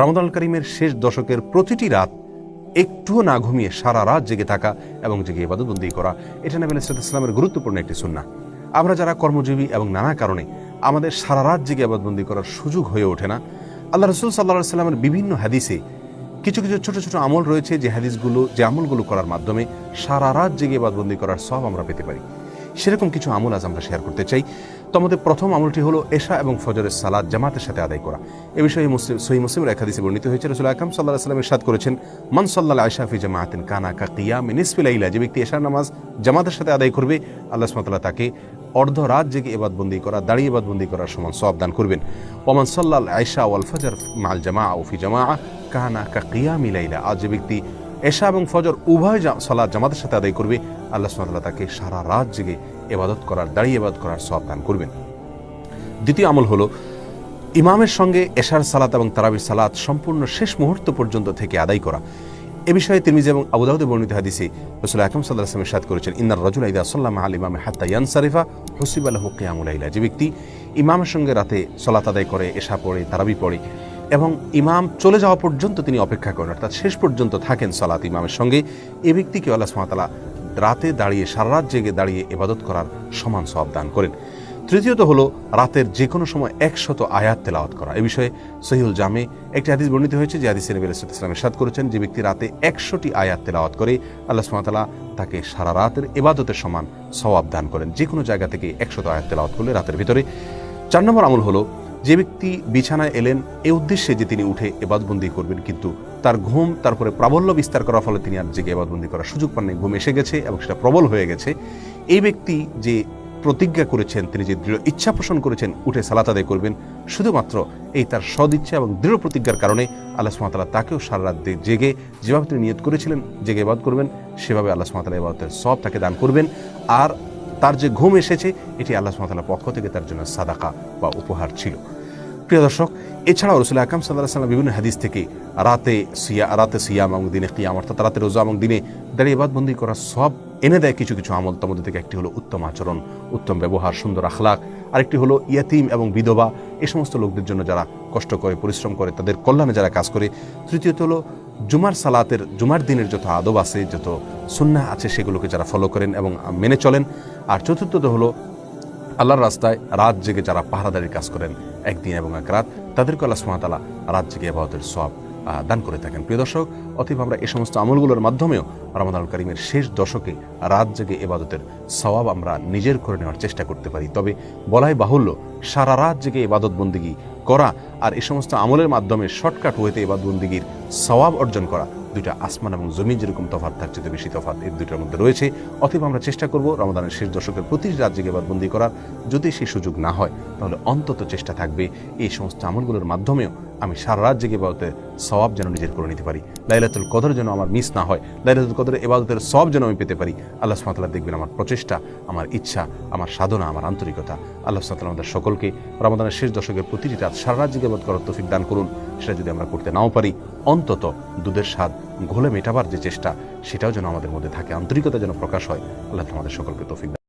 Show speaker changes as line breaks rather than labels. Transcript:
রমাদান করিমের শেষ দশকের প্রতিটি রাত একটুও না ঘুমিয়ে সারা রাত জেগে থাকা এবং জেগে ইবাদতবন্দি করা, এটা নবী ইসলামের গুরুত্বপূর্ণ একটি সুন্না আমরা যারা কর্মজীবী এবং নানা কারণে আমাদের সারা রাত জেগে আবাদবন্দি করার সুযোগ হয়ে ওঠে না, আল্লাহ রসুল সাল্লাহ সাল্লামের বিভিন্ন হাদিসে কিছু কিছু ছোট ছোট আমল রয়েছে যে হাদিসগুলো, যে আমলগুলো করার মাধ্যমে সারা রাত জেগে বাদবন্দি করার সব আমরা পেতে পারি। সেরকম কিছু আমল আজ আমরা শেয়ার করতে চাই। তো আমাদের প্রথম আমলটি হলো এশা এবং ফজরের সালাদ জামাতের সাথে আদায় করা। এ বিষয়ে মুসলিম সহি মুসলিমের এক হাদিসে বর্ণিত হয়েছে, রসুল আকরম সাল্লাহ সাল্লামের সাদ করেছেন, মান সাল্লাহ আয়সাফি জামাতিন কানা কা কিয়াম নিসফিলাইলা যে ব্যক্তি এশার নামাজ জামাতের সাথে আদায় করবে, আল্লাহ সুমতাল্লাহ তাকে অর্ধ রাত জেগে এবাদবন্দি করা, দাঁড়িয়ে এবাদবন্দি করার সমান সব দান করবেন। ওমান সাল্লাহ আয়সা ওয়াল ফজর মাল জামা ওফি জামা কানা কাকিয়া মিলাইলা আজ যে ব্যক্তি এশা এবং ফজর উভয় সালাত জামাতের সাথে আদায় করবে। আল্লাহ সুমতাল্লাহ তাকে সারা রাত জেগে এবাদত করার, দাঁড়িয়ে এবাদত করার সব দান করবেন। দ্বিতীয় আমল হলো, ইমামের সঙ্গে এশার সালাত এবং তারাবির সালাত সম্পূর্ণ শেষ মুহূর্ত পর্যন্ত থেকে আদায় করা। এ বিষয়ে তিরমিজি এবং আবুদাউদে বর্ণিত হাদিসে রসুল আকরম সাল্লাহ আসলামের সাদ করেছেন, ইন্নার রজুল আইদা সাল্লাম আল ইমামে হাত্তা ইয়ান সারিফা হসিব আল্লাহ কিয়ামুল আইলা যে ব্যক্তি ইমামের সঙ্গে রাতে সলাত আদায় করে, এশা পড়ে, তারাবি পড়ে এবং ইমাম চলে যাওয়া পর্যন্ত তিনি অপেক্ষা করেন। অর্থাৎ শেষ পর্যন্ত থাকেন সালাত ইমামের সঙ্গে। এ ব্যক্তিকে আল্লাহ সুমাতালা রাতে দাঁড়িয়ে, সারা রাত জেগে দাঁড়িয়ে এবাদত করার সমান সব দান করেন। তৃতীয়ত হলো রাতের যে কোনো সময় একশত আয়াত তেলাওয়াত করা। এ বিষয়ে সহিউল জামে একটি হাদিস বর্ণিত হয়েছে যে হাদিস নবী আলাইহিস ইসলামের ইরশাদ করেছেন যে ব্যক্তি রাতে একশোটি আয়াত তেলাওয়াত করে, আল্লাহ সুবহানাহু তাকে সারা রাতের এবাদতের সমান সওয়াব দান করেন। যে কোনো জায়গা থেকে একশত আয়াত তেলাওয়াত করলে রাতের ভিতরে। চার নম্বর আমল হলো যে ব্যক্তি বিছানায় এলেন, এ উদ্দেশ্যে যে তিনি উঠে এবাদবন্দি করবেন, কিন্তু তার ঘুম, তারপরে প্রাবল্য বিস্তার করার ফলে তিনি আর জেগে এবাদবন্দি করার সুযোগ পাননি। ঘুম এসে গেছে এবং সেটা প্রবল হয়ে গেছে। এই ব্যক্তি যে প্রতিজ্ঞা করেছেন, তিনি যে দৃঢ় ইচ্ছা পোষণ করেছেন, উঠে সালাত আদায় করবেন, শুধুমাত্র এই তার সদিচ্ছা এবং দৃঢ় প্রতিজ্ঞার কারণে আল্লাহ সুমাতালা তাকেও সারা রাত জেগে, যেভাবে তিনি নিয়ত করেছিলেন, জেগে এবাদ করবেন, সেভাবে আল্লাহ সুমাতালা এবাদতের সব তাকে দান করবেন। আর তার যে ঘুম এসেছে, এটি আল্লাহ সুমাতালার পক্ষ থেকে তার জন্য সাদাকা বা উপহার ছিল। প্রিয় দর্শক, এছাড়াও রসুল আকাম সাল্লাহ সাল্লাম বিভিন্ন হাদিস থেকে রাতে সিয়া, রাতে সিয়াম এবং দিনে কিয়াম অর্থাৎ রাতে রোজা এবং দিনে দাঁড়িয়ে বাদবন্দি করা সব এনে দেয় কিছু কিছু আমল। তার মধ্যে থেকে একটি হলো উত্তম আচরণ, উত্তম ব্যবহার, সুন্দর আখলাক আরেকটি হলো ইয়াতিম এবং বিধবা। এ সমস্ত লোকদের জন্য যারা কষ্ট করে, পরিশ্রম করে, তাদের কল্যাণে যারা কাজ করে। তৃতীয়ত হলো জুমার সালাতের, জুমার দিনের যত আদব আছে, যত সুন্না আছে, সেগুলোকে যারা ফলো করেন এবং মেনে চলেন। আর চতুর্থত হলো আল্লাহর রাস্তায় রাত জেগে যারা পাহারাদারির কাজ করেন, একদিন এবং এক রাত, তাদেরকে আল্লাহ সুমাতালা রাত জেগে আবাহতের সব দান করে থাকেন। প্রিয় দর্শক, অতএব আমরা এই সমস্ত আমলগুলোর মাধ্যমেও রমাদান করিমের শেষ দশকে রাত জেগে এবাদতের সওয়াব আমরা নিজের করে নেওয়ার চেষ্টা করতে পারি। তবে বলাই বাহুল্য, সারা রাত জেগে এবাদত বন্দিগি করা আর এই সমস্ত আমলের মাধ্যমে শর্টকাট ওয়েতে এবাদত বন্দিগির সওয়াব অর্জন করা দুইটা আসমান এবং জমিন যেরকম তফাত তার চেয়ে বেশি তফাত এই দুইটার মধ্যে রয়েছে। অথবা আমরা চেষ্টা করব রমাদানের শেষ দশকের প্রতি রাজ্যকে বন্দি করার। যদি সেই সুযোগ না হয়, তাহলে অন্তত চেষ্টা থাকবে এই সমস্ত আমলগুলোর মাধ্যমেও আমি সারা রাত জেগে এবাদতে সওয়াব যেন নিজের করে নিতে পারি। লাইলাতুল কদর যেন আমার মিস না হয়, লাইলাতুল কদরের এবাদতের সব যেন আমি পেতে পারি। আল্লাহ সুমাতাল্লাহ দেখবেন আমার প্রচেষ্টা, আমার ইচ্ছা, আমার সাধনা, আমার আন্তরিকতা। আল্লাহ সুমাতাল্লাহ আমাদের সকলকে রমাদানের শেষ দশকের প্রতিটি রাত সারা রাত জেগে এবাদত করার তফিক দান করুন। সেটা যদি আমরা করতে নাও পারি, অন্তত দুধের স্বাদ ঘোলে মেটাবার যে চেষ্টা, সেটাও যেন আমাদের মধ্যে থাকে, আন্তরিকতা যেন প্রকাশ হয়। আল্লাহ আমাদের সকলকে তৌফিক